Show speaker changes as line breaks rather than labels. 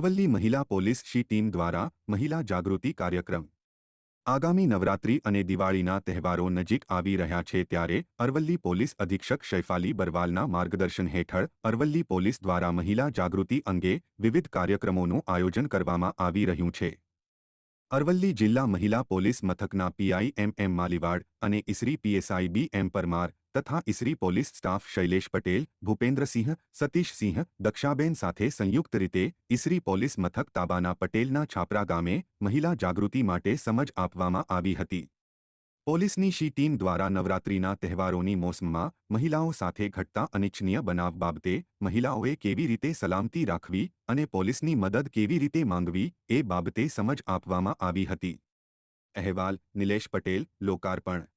અરવલ્લી મહિલા police she team દ્વારા મહિલા જાગૃતિ કાર્યક્રમ આગામી નવરાત્રી અને દિવાળીના તહેવારો નજીક આવી રહ્યા છે ત્યારે અરવલ્લી પોલીસ અધિક્ષક શૈફાલી બરવાલના માર્ગદર્શન હેઠળ અરવલ્લી પોલીસ દ્વારા મહિલા જાગૃતિ અંગે વિવિધ કાર્યક્રમોનું આયોજન કરવામાં આવી રહ્યું છે અરવલ્લી જિલ્લા મહિલા પોલીસ મથકના PI M M M Maliwad અને Isari PSI B M Parmar તથા ઇસરી પોલીસ સ્ટાફ શૈલેશ પટેલ ભુપેન્દ્રસિંહ સतीशસિંહ દક્ષાબેન સાથે સંયુક્ત રીતે ઇસરી પોલીસ મથક તાબાના પટેલના છાપરા ગામે મહિલા જાગૃતિ માટે સમજ આપવામાં આવી હતી પોલીસની શી ટીમ દ્વારા નવરાત્રીના તહેવારોની મોસમમાં મહિલાઓ સાથે ઘટતા અનિચ્છનીય બનાવ બાબતે મહિલાઓએ કેવી રીતે સલામતી રાખવી અને પોલીસની મદદ કેવી રીતે માંગવી એ બાબતે સમજ આપવામાં આવી હતી અહેવાલ નિલેશ પટેલ લોકાર્પણ